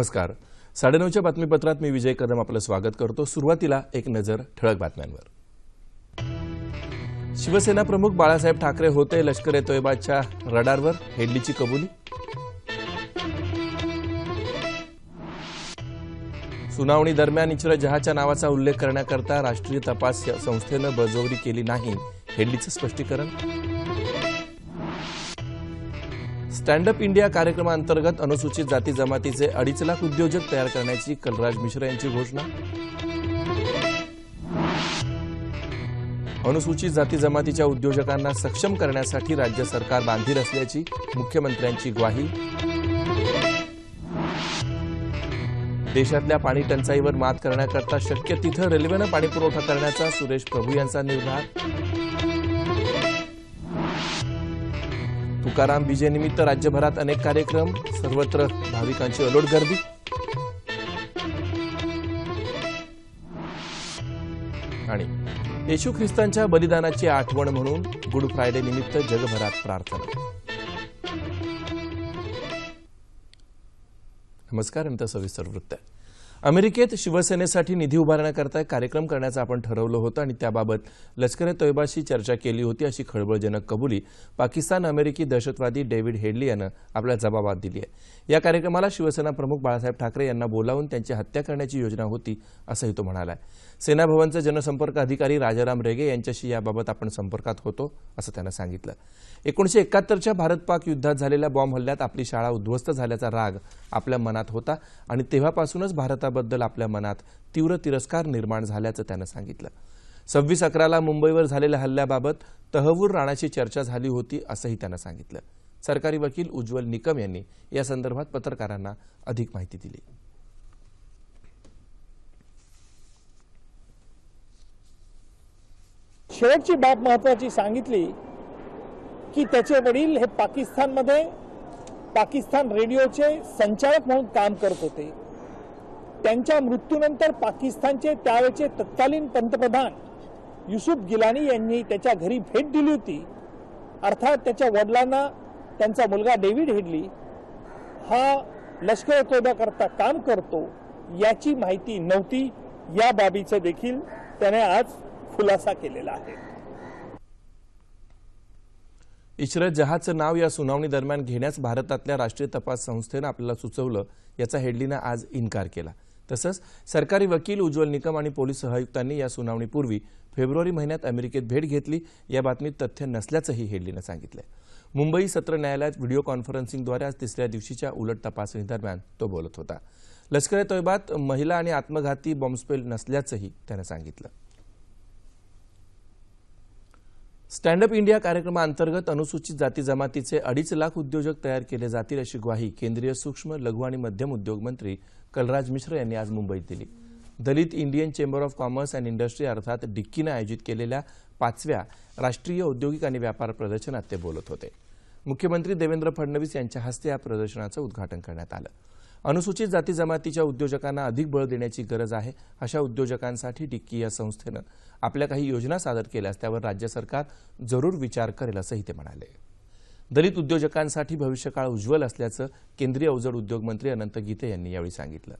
नमस्कार. साडेनऊच्या बातमीपत्रात मी विजय कदम आपलं स्वागत करतो. सुरुवातीला एक नजर ठळक बातम्यांवर. शिवसेना प्रमुख बाळासाहेब ठाकरे होते लष्कर ए तोयबाच्या रडारवर हेडलीची कबुली. सुनावणी दरम्यान इचर जहाच्या नावाचा उल्लेख करण्याकरता राष्ट्रीय तपास संस्थेनं बळजबरी केली नाही हेडलीचं स्पष्टीकरण. स्टँड अप इंडिया कार्यक्रमाअंतर्गत अनुसूचित जाती जमातीचे अडीच लाख उद्योजक तयार करण्याची कलराज मिश्रा यांची घोषणा. अनुसूचित जाती जमातीच्या उद्योजकांना सक्षम करण्यासाठी राज्य सरकार बांधील असल्याची मुख्यमंत्र्यांची ग्वाही. देशातल्या पाणी टंचाईवर मात करण्याकरता शक्य तिथं रेल्वेनं पाणीपुरवठा करण्याचा सुरेश प्रभू यांचा निर्धार. तुकाराम बीजेनिमित्त राज्यभरात अनेक कार्यक्रम सर्वत्र भाविकांची अलोट गर्दी आणि येशू ख्रिस्तांच्या बलिदानाची आठवण म्हणून गुड फ्रायडे निमित्त जगभरात प्रार्थना नमस्कार नंतर सविस्तर वृत्त आहे. अमेरिकेत शिवसेनेसाठी निधी उभारण्याकरता एक कार्यक्रम करण्याचं आपण ठरवलं होतं आणि त्याबाबत लष्कर तोयबाशी चर्चा केली होती अशी खळबळजनक कबुली पाकिस्तान अमेरिकी दहशतवादी डेव्हिड हेडली यानं आपल्या जबाबात दिली आहे. या कार्यक्रमाला शिवसेना प्रमुख बाळासाहेब ठाकरे यांना बोलावून त्यांची हत्या करण्याची योजना होती असंही तो म्हणाला सेनाभवनचे जनसंपर्क अधिकारी राजाराम रेगे यांच्याशी याबाबत आपण संपर्कात होतो असं त्यानं सांगितलं. एकोणीशे एकाहत्तरच्या भारत पाक युद्धात झालेल्या बॉम्ब हल्ल्यात आपली शाळा उद्ध्वस्त झाल्याचा राग आपल्या मनात होता आणि तेव्हापासूनच भारतात भारताबद्दल आपल्या मनात तीव्र तिरस्कार निर्माण झाल्याचं त्यानं सांगितलं. सव्वीस अकराला मुंबईवर झालेल्या हल्ल्याबाबत तहवूर राणाची चर्चा झाली होती असंही त्यानं सांगितलं. सरकारी वकील उज्ज्वल निकम यांनी या संदर्भात पत्रकारांना अधिक माहिती दिली. शेवटची बाब महत्वाची सांगितली की त्याचे वडील हे पाकिस्तानमध्ये पाकिस्तान रेडिओचे संचालक म्हणून काम करत होते. त्यांच्या मृत्यूनंतर पाकिस्तानचे त्यावेळेचे तत्कालीन पंतप्रधान युसुफ गिलानी यांनी त्याच्या घरी भेट दिली होती. अर्थात त्याच्या वडिलांना त्यांचा मुलगा डेव्हिड हेडली हा लष्कर तोयबाकरता काम करतो याची माहिती नव्हती. या बाबीचं देखील त्याने आज खुलासा केलेला आहे. इशरत जहाचं नाव या सुनावणी दरम्यान घेण्यास भारतातल्या राष्ट्रीय तपास संस्थेनं आपल्याला सुचवलं याचा हेडलीनं आज इन्कार केला. तसंच सरकारी वकील उज्ज्वल निकम आणि पोलीस सहआयुक्तांनी या सुनावणीपूर्वी फेब्रुवारी महिन्यात अमेरिकेत भेट घेतली. या बातमीत तथ्य नसल्याचंही हेडलीनं सांगितलंय. मुंबई सत्र न्यायालयात व्हिडिओ कॉन्फरन्सिंगद्वारे आज तिसऱ्या दिवशीच्या उलट तपासणी दरम्यान तो बोलत होता. लष्कर तोयबात महिला आणि आत्मघाती बॉम्बस्पेल नसल्याचंही त्यानं सांगितलं. स्टँड अप इंडिया कार्यक्रमाअंतर्गत अनुसूचित जाती जमातीचे अडीच लाख उद्योजक तयार केले जातील अशी ग्वाही केंद्रीय सूक्ष्म लघु आणि मध्यम उद्योग मंत्री कलराज मिश्र यांनी आज मुंबईत दिली. दलित Indian chamber of commerce and industry अर्थात डिक्कीनं आयोजित केलेल्या पाचव्या राष्ट्रीय औद्योगिक आणि व्यापार प्रदर्शनात ते बोलत होते. मुख्यमंत्री देवेंद्र फडणवीस यांच्या हस्ते या प्रदर्शनाचं उद्घाटन करण्यात आलं. अनुसूचित जाती जमातीच्या उद्योजकांना अधिक बळ देण्याची गरज आहे अशा उद्योजकांसाठी डिक्की या संस्थेनं आपल्या काही योजना सादर केल्यास त्यावर राज्य सरकार जरूर विचार करेल असंही ते म्हणाले. दलित उद्योजकांसाठी भविष्यकाळ उज्ज्वल असल्याचं केंद्रीय अवजड उद्योग मंत्री अनंत गीते यांनी यावेळी सांगितलं.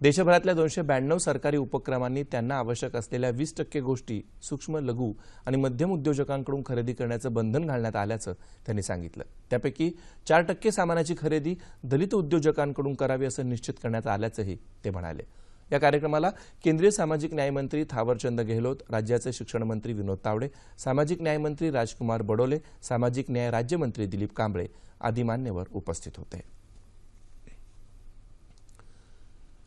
देशभरातल्या दोनशे ब्याण्णव सरकारी उपक्रमांनी त्यांना आवश्यक असलेल्या वीस टक्के गोष्टी सूक्ष्म लघु आणि मध्यम उद्योजकांकडून खरेदी करण्याचं बंधन घालण्यात आल्याचं त्यांनी सांगितलं. त्यापैकी चार टक्के सामानाची खरेदी दलित उद्योजकांकडून करावी असं निश्चित करण्यात आल्याचंही ते म्हणाले. या कार्यक्रमाला केंद्रीय सामाजिक न्यायमंत्री थावरचंद गेहलोत राज्याचे शिक्षण मंत्री विनोद तावडे सामाजिक न्यायमंत्री राजकुमार बडोले सामाजिक न्याय राज्यमंत्री दिलीप कांबळे आदी मान्यवर उपस्थित होते.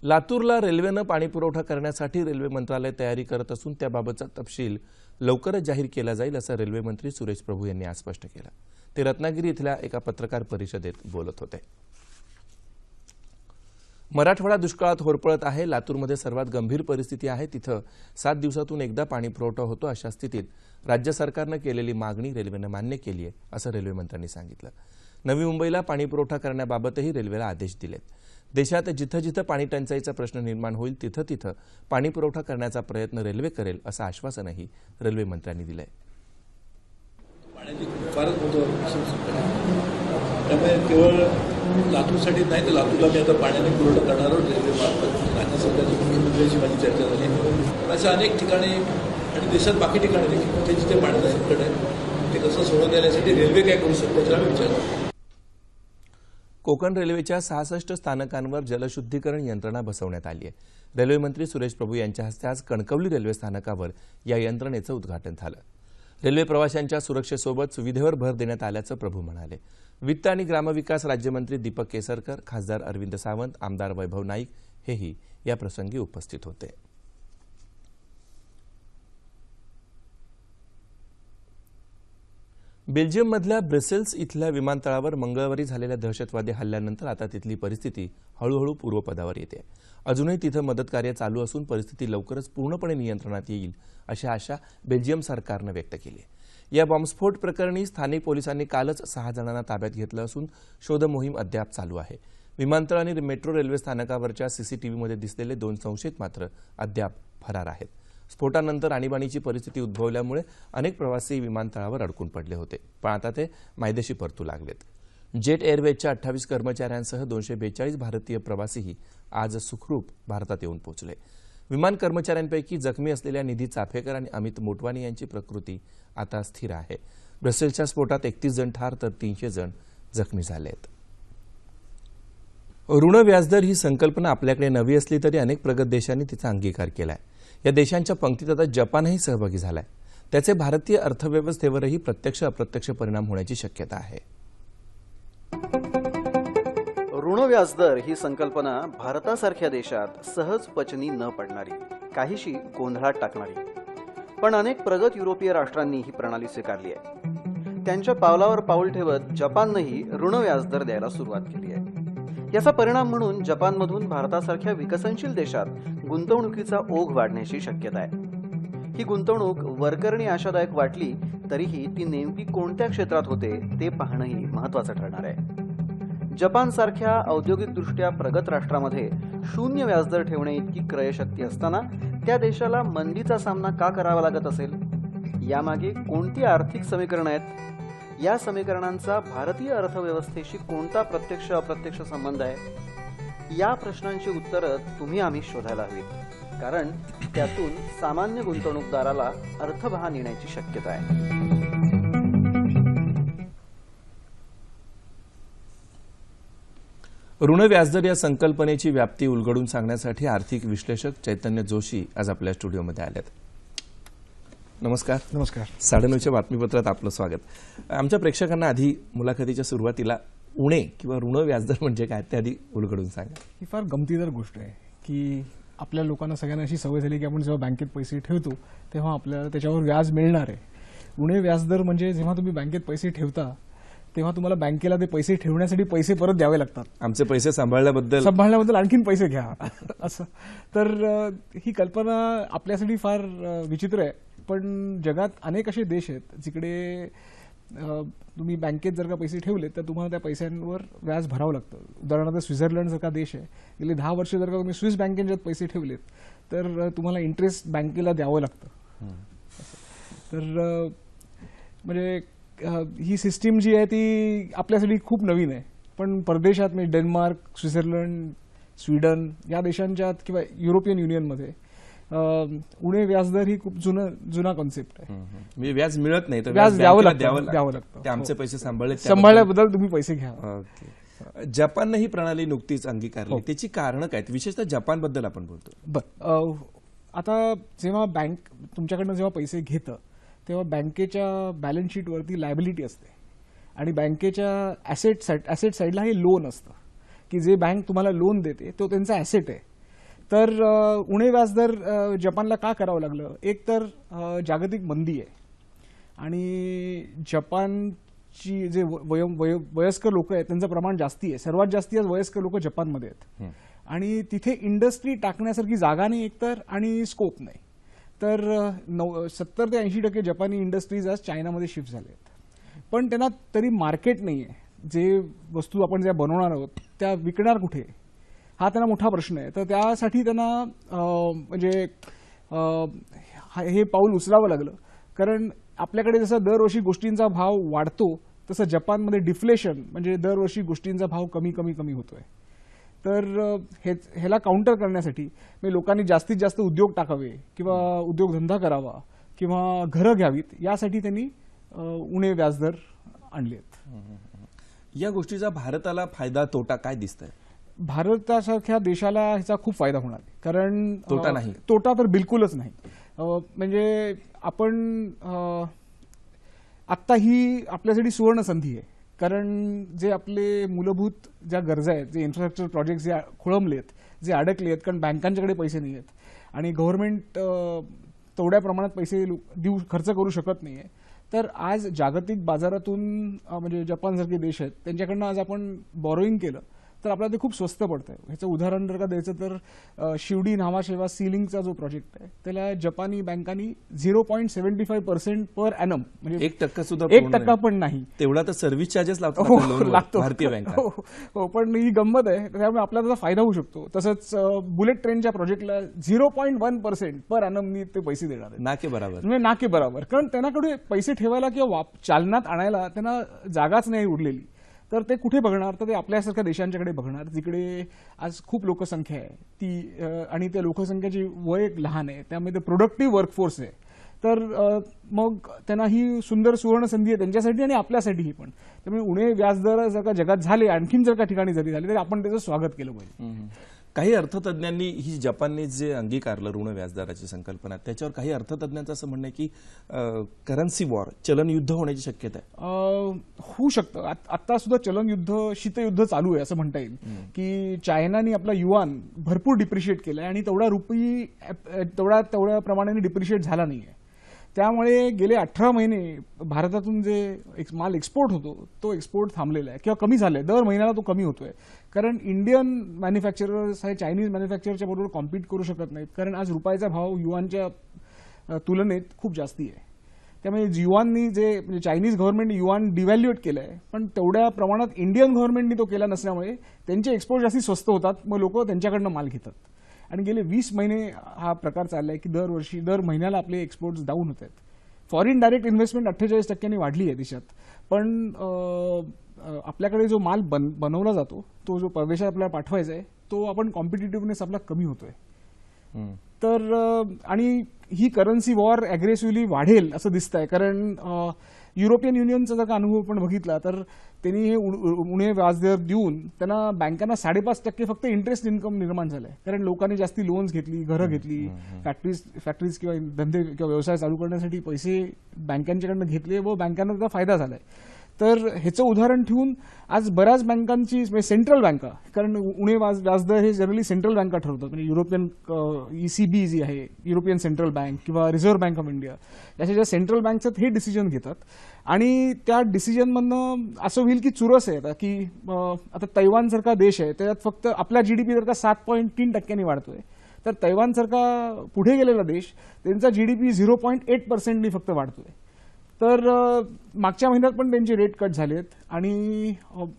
लातूरला रेल्वेनं पाणीपुरवठा करण्यासाठी रेल्वे मंत्रालय तयारी करत असून त्याबाबतचा तपशील लवकरच जाहीर केला जाईल असं रेल्वेमंत्री सुरेश प्रभू यांनी आज स्पष्ट केलं. ते रत्नागिरी इथल्या एका पत्रकार परिषदेत बोलत होते. मराठवाडा दुष्काळात होरपळत आहे. लातूरमध्ये सर्वात गंभीर परिस्थिती आहे. तिथं सात दिवसातून एकदा पाणी पुरवठा होतो अशा स्थितीत राज्य सरकारनं केलेली मागणी रेल्वेनं मान्य केली आहे असं रेल्वेमंत्र्यांनी सांगितलं. नवी मुंबईला पाणी पुरवठा करण्याबाबतही रेल्वेला आदेश दिलेत. देशात जिथं जिथं पाणी टंचाईचा प्रश्न निर्माण होईल तिथं तिथं पाणी पुरवठा करण्याचा प्रयत्न रेल्वे करेल असं आश्वासनही रेल्वेमंत्र्यांनी दिलंय. पाण्याची फारच मोठं आहे. त्यामुळे केवळ लातूरसाठी नाही तर लातूरला मी आता पाण्याने पुरवठा करणार आहोत रेल्वे मार्फत. राज्य सरकारच्या मुख्यमंत्र्यांशी माझी चर्चा झाली पण अशा अनेक ठिकाणी आणि देशात बाकी ठिकाणी देखील कुठे जिथे पाण्याचं संकट आहे ते कसं सोडवून देण्यासाठी रेल्वे काय करू शकतो त्याला मी विचार कोकण रेल्वेच्या सहासष्ट स्थानकांवर जलशुद्धीकरण यंत्रणा बसवण्यात आली आहे. रेल्वेमंत्री सुरेश प्रभू यांच्या हस्ते आज कणकवली रेल्वे स्थानकावर या यंत्रणेचं उद्घाटन झालं. रेल्वे प्रवाशांच्या सुरक्षेसोबत सुविधेवर भर देण्यात आल्याचं प्रभू म्हणाले. वित्त आणि ग्रामविकास राज्यमंत्री दीपक केसरकर खासदार अरविंद सावंत आमदार वैभव नाईक हेही या प्रसंगी उपस्थित होते. बेल्जियममधल्या ब्रसेल्स इथल्या विमानतळावर मंगळवारी झालेल्या दहशतवादी हल्ल्यानंतर आता तिथली परिस्थिती हळूहळू पूर्वपदावर येते. अजूनही तिथं मदतकार्य चालू असून परिस्थिती लवकरच पूर्णपणे नियंत्रणात येईल अशी आशा बेल्जियम सरकारनं व्यक्त केली. आहे या बॉम्बस्फोट प्रकरणी स्थानिक पोलिसांनी कालच सहा जणांना ताब्यात घेतलं असून शोधमोहीम अद्याप चालू आहे. विमानतळ आणि मेट्रो रेल्वे स्थानकावरच्या सीसीटीव्हीमध्ये दिसलेले दोन संशयित मात्र अद्याप फरार आहेत. स्फोटानंतर आणीबाणीची परिस्थिती उद्भवल्यामुळे अनेक प्रवासी विमानतळावर अडकून पडले होते. पण आता ते मायदेशी परतू लागलेत. जेट एअरवेजच्या अठ्ठावीस कर्मचाऱ्यांसह दोनशे बेचाळीस भारतीय प्रवासीही आज सुखरूप भारतात येऊन पोहोचले. विमान कर्मचाऱ्यांपैकी जखमी असलेल्या निधी चाफेकर आणि अमित मोटवानी यांची प्रकृती आता स्थिर आहे. ब्रसेल्सच्या स्फोटात एकतीस जण ठार तर तीनशे जण जखमी झाले आहेत ऋण व्याजदर ही संकल्पना आपल्याकडे नवी असली तरी अनेक प्रगत देशांनी तिचा अंगीकार केला आहे या देशांच्या पंक्तीत आता जपानही सहभागी झालाय. त्याचे भारतीय अर्थव्यवस्थेवरही प्रत्यक्ष अप्रत्यक्ष परिणाम होण्याची शक्यता आहे. ऋण व्याजदर ही संकल्पना भारतासारख्या देशात सहज पचनी न पडणारी काहीशी गोंधळात टाकणारी. पण अनेक प्रगत युरोपीय राष्ट्रांनी ही प्रणाली स्वीकारली आहे. त्यांच्या पावलावर पाऊल ठेवत जपाननंही ऋण व्याजदर द्यायला सुरुवात केली आहे. याचा परिणाम म्हणून जपानमधून भारतासारख्या विकसनशील देशात गुंतवणुकीचा ओघ वाढण्याची शक्यता आहे. ही गुंतवणूक वरकरणी आशादायक वाटली तरीही ती नेमकी कोणत्या क्षेत्रात होते ते पाहणंही महत्वाचं ठरणार आहे. जपानसारख्या औद्योगिकदृष्ट्या प्रगत राष्ट्रामध्ये शून्य व्याजदर ठेवणे इतकी क्रयशक्ती असताना त्या देशाला मंदीचा सामना का करावा लागत असेल? यामागे कोणती आर्थिक समीकरणं आहेत? या समीकरणांचा भारतीय अर्थव्यवस्थेशी कोणता प्रत्यक्ष अप्रत्यक्ष संबंध आहे? या प्रश्नांची उत्तरं तुम्ही आम्ही शोधायला हवीत. कारण त्यातून सामान्य गुंतवणूकदाराला अर्थभान येण्याची शक्यता आहे. ऋण व्याजदर या संकल्पनेची व्याप्ती उलगडून सांगण्यासाठी आर्थिक विश्लेषक चैतन्य जोशी आज आपल्या स्टुडिओमध्ये आलेत. नमस्कार. नमस्कार. साडेनऊच्या बातमीपत्रात आपलं स्वागत. आमच्या प्रेक्षकांना आधी मुलाखतीच्या सुरुवातीला उणे किंवा ऋण व्याजदर म्हणजे काय ते आधी उलगडून सांगा. ही फार गमतीदार गोष्ट आहे की आपल्या लोकांना सगळ्यांना अशी सवय झाली की आपण जेव्हा बँकेत पैसे ठेवतो तेव्हा आपल्याला त्याच्यावर व्याज मिळणार आहे. उणे व्याजदर म्हणजे जेव्हा तुम्ही बँकेत पैसे ठेवता तेव्हा तुम्हाला बँकेला ते पैसे ठेवण्यासाठी पैसे परत द्यावे लागतात. आमचे पैसे सांभाळल्याबद्दल सांभाळण्याबद्दल आणखीन पैसे घ्या. असं. तर ही कल्पना आपल्यासाठी फार विचित्र आहे. पण जगात अनेक असे देश आहेत जिकडे तुम्ही बँकेत जर का पैसे ठेवले तर तुम्हाला त्या पैशांवर व्याज भरावं लागतं. उदाहरणार्थ स्वित्झर्लंड सारखा देश आहे गेले दहा वर्ष जर का तुम्ही स्विस बँकेत पैसे ठेवलेत तर तुम्हाला इंटरेस्ट बँकेला द्यावं लागतं. तर म्हणजे ही सिस्टीम जी आहे ती आपल्यासाठी खूप नवीन आहे. पण परदेशात म्हणजे डेन्मार्क स्वित्झर्लंड स्वीडन या देशांच्यात किंवा युरोपियन युनियनमध्ये उणे व्याजदर ही खूप जुनं जुना कॉन्सेप्ट आहे. म्हणजे व्याज मिळत नाही तर व्याज द्यावं लागतं, द्यावं लागतं. ते आमचे हो. पैसे सांभाळले सांभाळल्याबद्दल तुम्ही पैसे घ्या. जपाननं ही प्रणाली नुकतीच अंगीकारली. हो. त्याची कारणं काय? विशेषतः जपानबद्दल आपण बोलतो बर आता जेव्हा बँक तुमच्याकडनं जेव्हा पैसे घेतं तेव्हा बँकेच्या बॅलन्स शीटवरती लायबिलिटी असते. आणि बँकेच्या ॲसेट साईड ॲसेट साईडला हे लोन असतं. की जे बँक तुम्हाला लोन देते तो त्यांचा ॲसेट आहे. तर उणे व्याजदर जपानला का करावं लागलं? एक तर जागतिक मंदी आहे. आणि जपानची जे वय वय वयस्कर लोक आहेत त्यांचं प्रमाण जास्ती आहे. सर्वात जास्ती आज वयस्कर लोक जपानमध्ये आहेत. आणि तिथे इंडस्ट्री टाकण्यासारखी जागा नाही एकतर आणि स्कोप नाही. तर नऊ सत्तर ते ऐंशी टक्के जपानी इंडस्ट्रीज आज चायनामध्ये शिफ्ट झाले आहेत. पण त्यांना तरी मार्केट नाही आहे जे वस्तू आपण ज्या बनवणार आहोत त्या विकणार कुठे? हा त्यांना मोठा प्रश्न आहे. तर त्यासाठी त्यांना म्हणजे हा- हे पाऊल उचलावं लागलं. कारण आपल्याकडे जसा दरवर्षी गोष्टींचा भाव वाढतो तसं जपानमध्ये डिफ्लेशन म्हणजे दरवर्षी गोष्टींचा भाव कमी कमी कमी होतोय. तर हे ह्याला काउंटर करण्यासाठी म्हणजे लोकांनी जास्तीत जास्त उद्योग टाकावे किंवा उद्योगधंदा करावा किंवा घरं घ्यावीत यासाठी त्यांनी उणे व्याजदर आणले आहेत या गोष्टीचा भारताला फायदा तोटा काय दिसत आहे भारतासारख्या देशाला ह्याचा खूप फायदा होणार. आहे कारण तोटा नाही. तोटा तर बिलकुलच नाही. म्हणजे आपण आत्ता ही आपल्यासाठी सुवर्ण संधी आहे. कारण जे आपले मूलभूत ज्या गरजा आहेत जे इन्फ्रास्ट्रक्चर प्रोजेक्ट जे खोळंबले आहेत जे अडकले आहेत कारण बँकांच्याकडे पैसे नाही आहेत आणि गव्हर्नमेंट तेवढ्या प्रमाणात पैसे देऊ खर्च करू शकत नाही आहे तर आज जागतिक बाजारातून म्हणजे जपानसारखे देश आहेत त्यांच्याकडनं आज आपण बॉरोईंग केलं. तर आपल्याला ते खूप स्वस्त पडतंय. ह्याचं उदाहरण जर का द्यायचं तर शिवडी नावाशेवा सीलिंगचा जो प्रोजेक्ट आहे त्याला जपानी बँकांनी zero point seventy five percent per annum म्हणजे एक टक्का सुद्धा एक टक्का. पण नाही. तेवढा तर सर्व्हिस चार्जेस लोनवर, लागतो. भारतीय बँका. हो, हो पण ही गंमत आहे त्यामुळे आपल्याला त्याचा फायदा होऊ शकतो. तसंच बुलेट ट्रेनच्या प्रोजेक्टला zero point one percent per ॲनमनी ते पैसे देणार आहेत. ना के बराबर. म्हणजे नाके बरोबर. कारण त्यांनाकडे पैसे ठेवायला किंवा वाप- चालनात आणायला त्यांना जागाच नाही उरलेली. तर ते कुठे बघणार? तर ते आपल्यासारख्या देशांच्याकडे बघणार जिकडे आज खूप लोकसंख्या आहे. ती आणि त्या लोकसंख्येची वय लहान आहे. त्यामुळे ते प्रोडक्टिव्ह वर्कफोर्स आहे. तर मग त्यांना ही सुंदर सुवर्ण संधी आहे त्यांच्यासाठी आणि आपल्यासाठीही पण. त्यामुळे उणे व्याजदर जर का जगात झाले आणखीन जर का ठिकाणी जरी झाले तरी आपण त्याचं स्वागत केलं पाहिजे. काही अर्थतज्ञांनी ही जपानने जे अंगीकारलं ऋण व्याजदराची संकल्पना त्याच्यावर काही अर्थतज्ञांचं असं म्हणणं आहे की करन्सी वॉर चलन युद्ध होण्याची शक्यता आहे. होऊ शकतं. आत- सुद्धा चलन युद्ध शीतयुद्ध चालू आहे असं म्हणता येईल. की चायनाने आपला युआन भरपूर डिप्रिशिएट केलाय आणि तेवढा रुपी अ, तेवढा तेवढ्या प्रमाणाने डिप्रिशिएट झाला नाहीये. त्यामुळे गेले अठरा महिने भारतातून जे एक माल एक्सपोर्ट होतो तो एक्सपोर्ट थांबलेला आहे किंवा कमी झालाय. दर महिन्याला तो कमी होतोय. कारण इंडियन मॅन्युफॅक्चरर्स हे चायनीज मॅन्युफॅक्चरच्या बरोबर कॉम्पीट करू शकत नाहीत. कारण आज रुपयाचा भाव युवानच्या तुलनेत खूप जास्ती आहे. त्यामुळे युवांनी जे म्हणजे चायनीज गव्हर्नमेंट युवान डिव्हॅल्युएट केलं आहे पण तेवढ्या प्रमाणात इंडियन गव्हर्नमेंटनी तो केला नसल्यामुळे त्यांचे एक्सपोर्ट जास्ती स्वस्त होतात. मग लोक त्यांच्याकडनं माल घेतात. आणि गेले वीस महिने हा प्रकार चाललाय की दरवर्षी दर महिन्याला आपले एक्सपोर्ट डाऊन होत आहेत. फॉरेन डायरेक्ट इन्व्हेस्टमेंट अठ्ठेचाळीस टक्क्यांनी वाढली आहे देशात. पण आपल्याकडे जो माल बन बनवला जातो तो जो परदेशात आपल्याला पाठवायचा आहे तो आपण कॉम्पिटिटिव्हनेस आपला कमी होतोय. तर आणि ही करन्सी वॉर अग्रेसिव्हली वाढेल असं दिसतंय. कारण अ, युरोपियन युनियनचा जर का अनुभव पण बघितला तर त्यांनी हे उण- उणे व्याजदर देऊन त्यांना बँकांना साडेपाच टक्के फक्त इंटरेस्ट इन्कम निर्माण झालंय. कारण लोकांनी जास्ती लोन्स घेतली घरं घेतली फॅक्टरीज फॅक्टरीज किंवा धंदे किंवा व्यवसाय चालू करण्यासाठी पैसे बँकांच्याकडनं घेतले व बँकांना त्याचा फायदा झालाय. तर ह्याचं उदाहरण ठेवून आज बऱ्याच बँकांची म्हणजे सेंट्रल बँका कारण उणे व्याज व्याजदर हे जनरली सेंट्रल बँका ठरवतात. म्हणजे युरोपियन ईसीबी जी आहे युरोपियन सेंट्रल बँक किंवा रिझर्व्ह बँक ऑफ इंडिया याच्या ज्या सेंट्रल बँक्स आहेत हे डिसिजन घेतात. आणि त्या डिसिजनमधनं असं होईल की चुरस आहे आता की आता तैवानसारखा देश आहे त्याच्यात फक्त आपला जीडीपी जर का सात पॉईंट तीन टक्क्यांनी वाढतोय. तर तैवानसारखा पुढे गेलेला देश त्यांचा जीडीपी झिरो पॉईंट एट पर्सेंटनी फक्त वाढतोय. तर मागच्या महिन्यात पण त्यांचे रेट कट झालेत आणि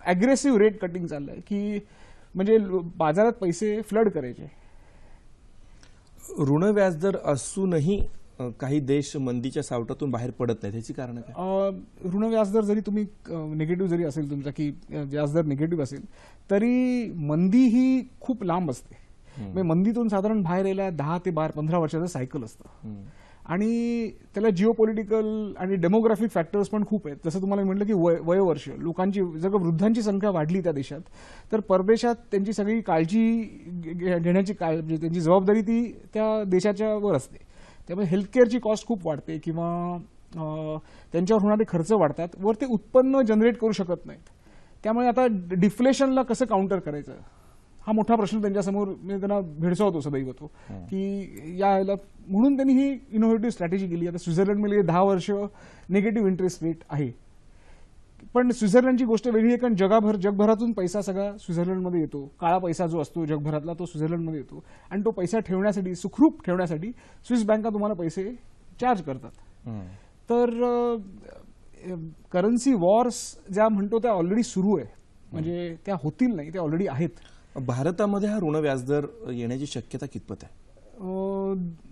अग्रेसिव्ह रेट कटिंग चाललंय की म्हणजे बाजारात पैसे फ्लड करायचे. ऋण व्याजदर असूनही काही देश मंदीच्या सावटातून बाहेर पडत नाहीत. ह्याची कारण काय? ऋण व्याजदर जरी तुम्ही निगेटिव्ह जरी असेल तुमचा की व्याजदर निगेटिव्ह असेल तरी मंदी ही खूप लांब असते. म्हणजे मंदीतून साधारण बाहेर यायला दहा ते बारा पंधरा वर्षाचं सायकल असतं. आणि त्याला जिओ पॉलिटिकल आणि डेमोग्राफिक फॅक्टर्स पण खूप आहेत. जसं तुम्हाला म्हटलं की वय वयोवर्ष लोकांची जर वृद्धांची संख्या वाढली त्या देशात तर परदेशात त्यांची सगळी काळजी घे- घेण्याची काळ म्हणजे त्यांची जबाबदारी ती त्या देशाच्या वर असते. त्यामुळे हेल्थकेअरची कॉस्ट खूप वाढते किंवा त्यांच्यावर होणारे खर्च वाढतात. वर ते उत्पन्न जनरेट करू शकत नाहीत. त्यामुळे आता डिफ्लेशनला कसं काउंटर करायचं? हा मोठा प्रश्न त्यांच्यासमोर म्हणजे त्यांना भेडसावतो सदैव तो की या याला म्हणून त्यांनी ही इनोव्हेटिव्ह स्ट्रॅटेजी केली. आता स्वित्झर्लंडमध्ये दहा वर्ष निगेटिव्ह इंटरेस्ट रेट आहे. पण स्वित्झर्लंडची गोष्ट वेगळी आहे कारण जगाभर जगभरातून पैसा सगळा स्वित्झर्लंडमध्ये येतो. काळा पैसा जो असतो जगभरातला तो स्वित्झर्लंडमध्ये येतो. आणि तो पैसा ठेवण्यासाठी सुखरूप ठेवण्यासाठी स्विस बँका तुम्हाला पैसे चार्ज करतात. तर करन्सी वॉर्स ज्या म्हणतो त्या ऑलरेडी सुरू आहे. म्हणजे त्या होतील नाही त्या ऑलरेडी आहेत. भारतामध्ये हा ऋण व्याजदर येण्याची शक्यता कितपत आहे?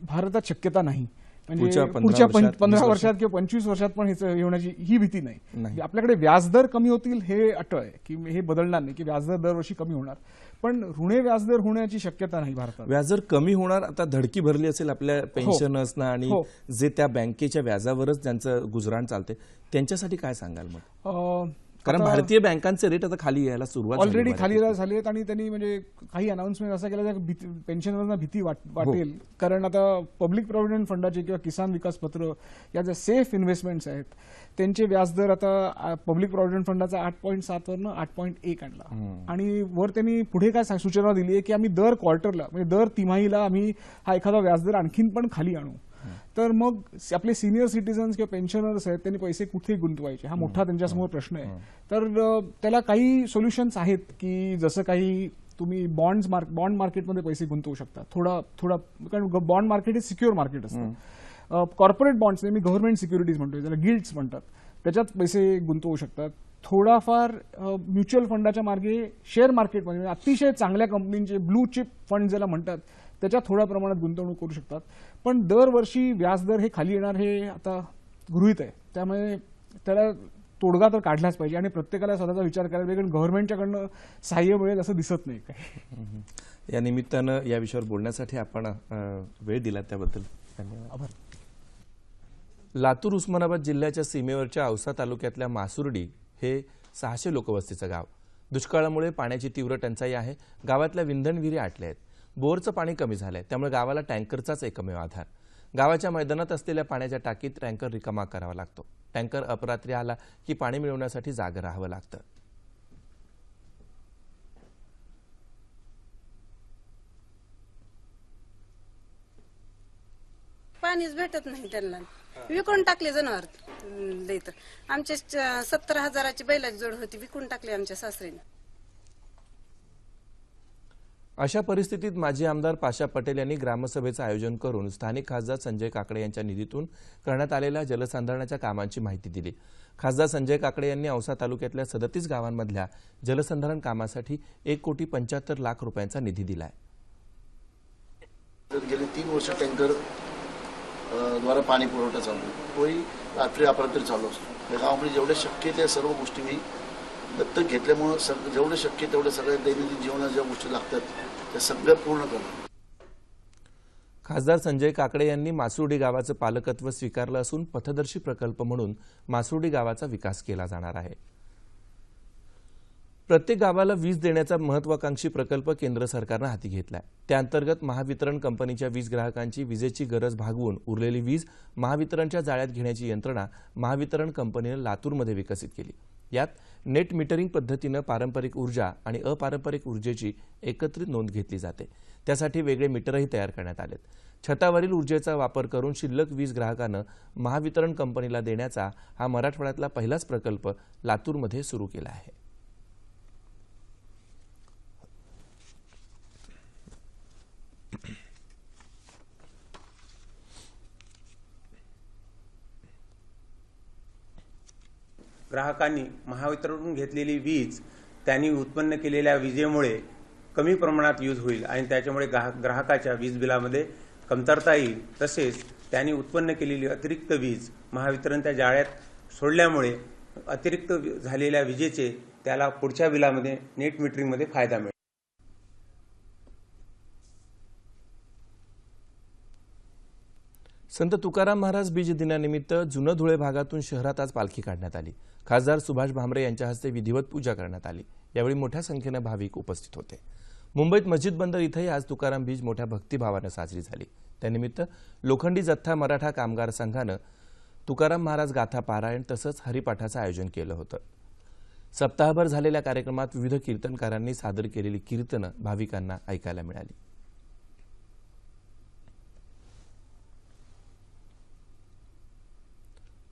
भारतात शक्यता नाही. म्हणजे पुढच्या पंधरा वर्षात, किंवा पंचवीस वर्षात पण ह्याचं हे ही भीती नाही. आपल्याकडे व्याजदर कमी होतील हे अटळ आहे की हे बदलणार नाही की व्याजदर दरवर्षी कमी होणार. पण ऋणे व्याजदर होण्याची शक्यता नाही भारतात. व्याजदर कमी होणार आता धडकी भरली असेल आपल्या पेन्शनर्सना आणि हो. जे त्या बँकेच्या व्याजावरच ज्यांचं गुजराण चालते त्यांच्यासाठी काय सांगाल मग? कारण भारतीय बँकांचे रेट आता खाली यायला सुरुवात ऑलरेडी. खाली झाली आहेत आणि त्यांनी म्हणजे काही अनाऊन्समेंट असं केलं की भीती वाट- वाटेल. कारण आता पब्लिक प्रॉव्हिडंट फंडाचे किंवा किसान विकास पत्र या ज्या सेफ इन्व्हेस्टमेंट्स आहेत त्यांचे व्याजदर आता पब्लिक प्रॉव्हिडंट फंडाचा आठ पॉईंट सात वरनं आठ पॉईंट एक आणला. आणि वर त्यांनी पुढे काय सूचना दिली आहे की आम्ही दर क्वार्टरला म्हणजे दर तिमाहीला आम्ही हा एखादा व्याजदर आणखीन पण खाली आणू. तर मग आपले सिनियर सिटीजन्स किंवा पेन्शनर्स आहेत त्यांनी पैसे कुठे गुंतवायचे? हा मोठा त्यांच्यासमोर प्रश्न आहे. तर त्याला काही सोल्युशन्स आहेत की जसं काही तुम्ही बॉन्ड मार्क बॉन्ड मार्केटमध्ये पैसे गुंतवू शकता. थोडा थोडा कारण बॉन्ड मार्केट हे सिक्युअर मार्केट असतं. कॉर्पोरेट बॉन्ड्स मी गव्हर्नमेंट सिक्युरिटीज म्हणतोय त्याला गिल्ड्स म्हणतात. त्याच्यात पैसे गुंतवू शकतात. थोडाफार म्युच्युअल फंडाच्या मार्गे शेअर मार्केटमध्ये म्हणजे अतिशय चांगल्या कंपनींचे ब्लू चिप फंड ज्याला म्हणतात त्याच्यात थोड्या प्रमाणात गुंतवणूक करू शकतात. पण दरवर्षी व्याजदर हे खाली येणार हे आता गृहित आहे. त्यामुळे त्याला तोडगा तर काढलाच पाहिजे आणि प्रत्येकाला स्वतःचा विचार करायला पाहिजे कारण गव्हर्नमेंटच्याकडनं सहाय्य मिळेल असं दिसत नाही काही. या निमित्तानं या विषयावर बोलण्यासाठी आपण वेळ दिला त्याबद्दल. धन्यवाद. आभार. लातूर उस्मानाबाद जिल्ह्याच्या सीमेवरच्या औसा तालुक्यातल्या मासुर्डी हे सहाशे लोकवस्तीचं गाव. दुष्काळामुळे पाण्याची तीव्र टंचाई आहे. गावातल्या विंधन विहिरी आटल्या आहेत. बोरचं पाणी कमी झालंय. त्यामुळे गावाला टँकरचाच एकमेव आधार. गावाच्या मैदानात असलेल्या पाण्याच्या टाकीत टँकर रिकामा करावा लागतो. टँकर अपरात्री आला की पाणी मिळवण्यासाठी जागं राहावं लागतं. पाणीच भेटत नाही त्यांना. विकून टाकले जनावर. लई तर. आमचे सत्तर हजाराची बैलाची जोड होती विकून टाकली आमच्या सासरीनं. अशा परिस्थितीत माजी आमदार पाशा पटेल यांनी ग्रामसभेचं आयोजन करून स्थानिक खासदार संजय काकडे यांच्या निधीतून करण्यात आलेल्या जलसंधारणाच्या कामांची माहिती दिली. खासदार संजय काकडे यांनी औसा तालुक्यातल्या सदतीस गावांमधल्या जलसंधारण कामासाठी एक कोटी पंच्याहत्तर लाख रुपयांचा निधी दिलाय. तर गेले तीन वर्ष टँकर द्वारा पाणी पुरवठा चालू तोही रात्री अपरात्री चालू असतो. गावामध्ये जेवढे शक्य त्या सर्व गोष्टी मी दत्तक घेतल्यामुळं सग जेवढं शक्य तेवढं सगळ्या दैनंदिन जीवनात ज्या गोष्टी लागतात त्या सगळ्या पूर्ण करणं खासदार संजय काकडे यांनी मासुर्डी गावाचं पालकत्व स्वीकारलं असून पथदर्शी प्रकल्प म्हणून मासुर्डी गावाचा विकास केला जाणार आहे. प्रत्येक गावाला वीज देण्याचा महत्वाकांक्षी प्रकल्प केंद्र सरकारनं हाती घेतलाय. त्याअंतर्गत महावितरण कंपनीच्या वीज ग्राहकांची विजेची गरज भागवून उरलेली वीज महावितरणच्या जाळ्यात घेण्याची यंत्रणा महावितरण कंपनीनं लातूरमध्ये विकसित केली. यात नेट मीटरिंग पद्धतीनं पारंपरिक ऊर्जा आणि अपारंपरिक ऊर्जेची एकत्रित नोंद घेतली जाते. त्यासाठी वेगळे मीटरही तयार करण्यात आलेत. छतावरील ऊर्जेचा वापर करून शिल्लक वीज ग्राहकानं महावितरण कंपनीला देण्याचा हा मराठवाड्यातला पहिलाच प्रकल्प लातूरमध्ये सुरू केला आहे. ग्राहकांनी महावितरणकडून घेतलेली वीज त्यांनी उत्पन्न केलेल्या विजेमुळे कमी प्रमाणात यूज होईल आणि त्याच्यामुळे ग्राहक ग्राहकाच्या वीज बिलामध्ये कमतरता येईल. तसेच त्यांनी उत्पन्न केलेली अतिरिक्त वीज महावितरण त्या जाळ्यात सोडल्यामुळे अतिरिक्त वि- झालेल्या विजेचे त्याला पुढच्या बिलामध्ये नेट मीटरिंगमध्ये फायदा मिळेल. संत तुकाराम महाराज बीज दिनानिमित्त जुनं धुळे भागातून शहरात आज पालखी काढण्यात आली. खासदार सुभाष भामरे यांच्या हस्ते विधिवत पूजा करण्यात आली. यावेळी मोठ्या संख्येनं भाविक उपस्थित होते. मुंबईत मस्जिद बंदर इथंही आज तुकाराम बीज मोठ्या भक्तिभावानं साजरी झाली. त्यानिमित्त लोखंडी जथ्था मराठा कामगार संघानं तुकाराम महाराज गाथा पारायण तसंच हरिपाठाचं आयोजन केलं होतं. सप्ताहभर झालेल्या कार्यक्रमात विविध कीर्तनकारांनी सादर केलेली कीर्तनं भाविकांना ऐकायला मिळाली.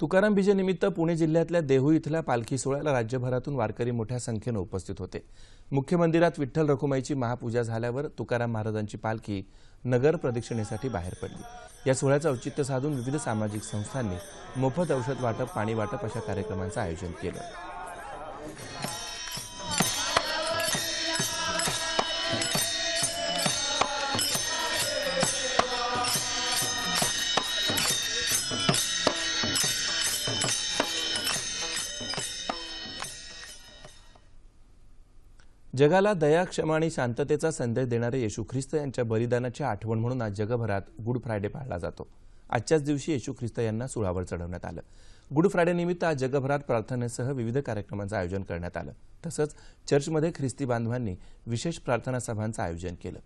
तुकाराम बीजेनिमित्त पुणे जिल्ह्यातल्या देहू इथल्या पालखी सोहळ्याला राज्यभरातून वारकरी मोठ्या संख्येनं उपस्थित होते. मुख्य मंदिरात विठ्ठल रखुमाईची महापूजा झाल्यावर तुकाराम महाराजांची पालखी नगर प्रदक्षिणेसाठी बाहेर पडली. या सोहळ्याचं औचित्य साधून विविध सामाजिक संस्थांनी मोफत औषध वाटप पाणी वाटप अशा कार्यक्रमांचं आयोजन केलं. जगाला दया क्षमा आणि शांततेचा संदेश देणारे येशू ख्रिस्त यांच्या बलिदानाची आठवण म्हणून आज जगभरात गुड फ्रायडे पाळला जातो. आजच्याच दिवशी येशू ख्रिस्त यांना सुळावर चढवण्यात आलं. गुड फ्रायडे निमित्त आज जगभरात प्रार्थनेसह विविध कार्यक्रमांचं आयोजन करण्यात आलं. तसंच चर्चमध्ये ख्रिस्ती बांधवांनी विशेष प्रार्थना सभांचं आयोजन केलं.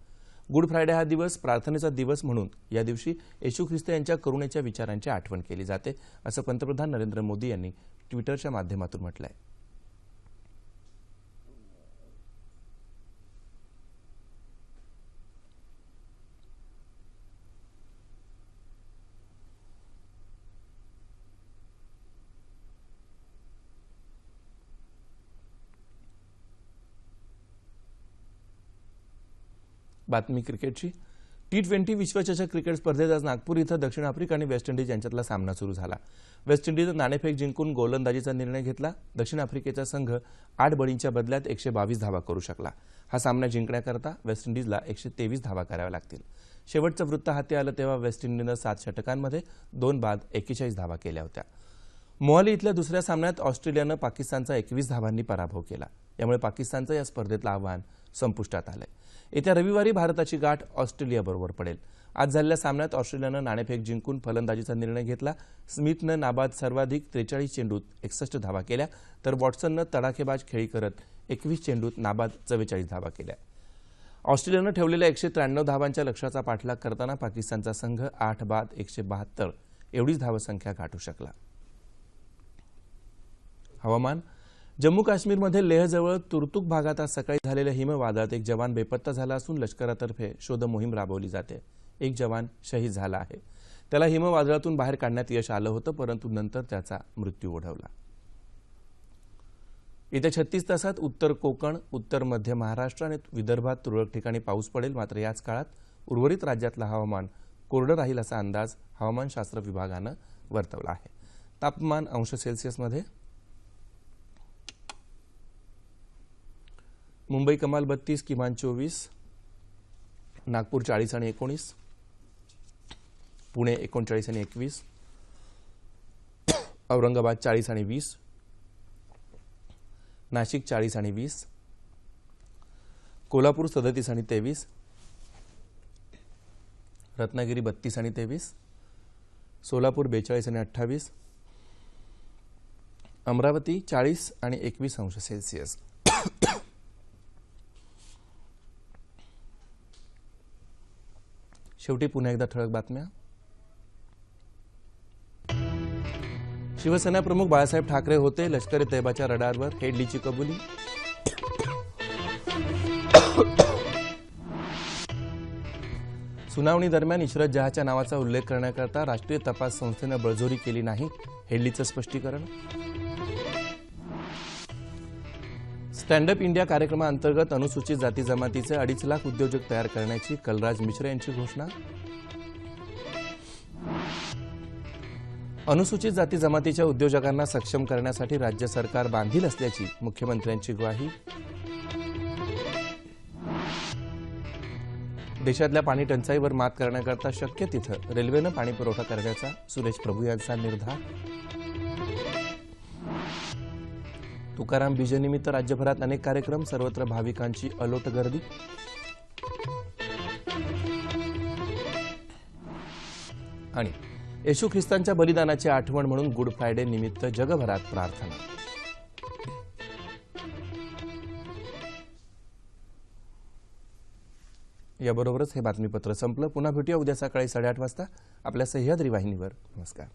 गुड फ्रायडे हा दिवस प्रार्थनेचा दिवस म्हणून या दिवशी येशू ख्रिस्त यांच्या करुणेच्या विचारांची आठवण केली जाते असं पंतप्रधान नरेंद्र मोदी यांनी ट्विटरच्या माध्यमातून म्हटलं आहे बातमी क्रिकेटची. टी ट्वेंटी विश्वचषक क्रिकेट स्पर्धेत आज नागपूर इथं दक्षिण आफ्रिका आणि वेस्ट इंडिज यांच्यातला सामना सुरू झाला. वेस्ट इंडिजनं नाणेफेक जिंकून गोलंदाजीचा निर्णय घेतला. दक्षिण आफ्रिकेचा संघ आठ बळींच्या बदल्यात एकशे बावीस धावा करू शकला. हा सामना जिंकण्याकरता वेस्ट इंडिजला एकशे तेवीस धावा कराव्या लागतील. शेवटचं वृत्त हाती आलं तेव्हा वेस्ट इंडिजनं सात षटकांमध्ये दोन बाद एकेचाळीस धावा केल्या होत्या. मोहाली इथल्या दुसऱ्या सामन्यात ऑस्ट्रेलियानं पाकिस्तानचा एकवीस धावांनी पराभव केला. यामुळे पाकिस्तानचं या स्पर्धेतलं आव्हान संपुष्टात आलंय. येत्या रविवारी भारताची गाठ ऑस्ट्रेलियाबरोबर पडेल. आज झालेल्या सामन्यात ऑस्ट्रेलियानं नाणेफेक जिंकून फलंदाजीचा निर्णय घेतला. स्मिथनं नाबाद सर्वाधिक त्रेचाळीस चेंडूत एकसष्ट धावा केल्या तर वॉटसननं तडाखेबाज खेळी करत एकवीस चेंडूत नाबाद चव्वेचाळीस धावा केल्या. ऑस्ट्रेलियानं ठेवलेल्या एकशे त्र्याण्णव धावांच्या लक्ष्याचा पाठलाग करताना पाकिस्तानचा संघ आठ बाद एकशे बहात्तर एवढीच धावसंख्या गाठू शकला. हवामान. जम्मू काश्मीरमध्ये लेहजवळ तुर्तुक भागात आज सकाळी झालेल्या हिमवादळात एक जवान बेपत्ता झाला असून लष्करातर्फे शोध मोहीम राबवली जाते. एक जवान शहीद झाला आहे. त्याला हिमवादळातून बाहेर काढण्यात यश आलं होतं परंतु नंतर त्याचा मृत्यू ओढवला. येत्या छत्तीस तासात उत्तर कोकण उत्तर मध्य महाराष्ट्र आणि विदर्भात तुरळक ठिकाणी पाऊस पडेल. मात्र याच काळात उर्वरित राज्यातलं हवामान कोरडं राहील असा अंदाज हवामानशास्त्र विभागानं वर्तवला आहे. तापमान अंश सेल्सिअसमध्ये मुंबई कमाल बत्तीस किमान चोवीस नागपूर चाळीस आणि एकोणीस पुणे एकोणचाळीस आणि एकवीस औरंगाबाद चाळीस आणि वीस नाशिक चाळीस आणि वीस कोल्हापूर सदतीस आणि तेवीस रत्नागिरी बत्तीस आणि तेवीस सोलापूर बेचाळीस आणि अठ्ठावीस अमरावती चाळीस आणि एकवीस अंश सेल्सिअस. शेवटी पुन्हा एकदा ठळक बातम्या. शिवसेना प्रमुख बाळासाहेब ठाकरे होते लष्करी तैबाच्या रडारवर हेडलीची कबुली. सुनावणी दरम्यान इशरत जहाच्या नावाचा उल्लेख करण्याकरता राष्ट्रीय तपास संस्थेनं बळजोरी केली नाही हेडलीचं स्पष्टीकरण. स्टँडअप इंडिया कार्यक्रमाअंतर्गत अनुसूचित जाती जमातीचे अडीच लाख उद्योजक तयार करण्याची कलराज मिश्र यांची घोषणा. अनुसूचित जाती जमातीच्या उद्योजकांना सक्षम करण्यासाठी राज्य सरकार बांधील असल्याची मुख्यमंत्र्यांची ग्वाही. देशातल्या पाणी टंचाईवर मात करण्याकरता शक्य तिथं रेल्वेनं पाणी पुरवठा करण्याचा सुरेश प्रभू यांचा निर्धार. तुकाराम बीजेनिमित्त राज्यभरात अनेक कार्यक्रम सर्वत्र भाविकांची अलोट गर्दी. आणि येशू ख्रिस्तांच्या बलिदानाची आठवण म्हणून गुड फ्रायडे निमित्त जगभरात प्रार्थना. याबरोबरच हे बातमीपत्र संपलं. पुन्हा भेटूया उद्या सकाळी साडेआठ वाजता. आपल्या सह्याद्री वाहिनीवर. नमस्कार.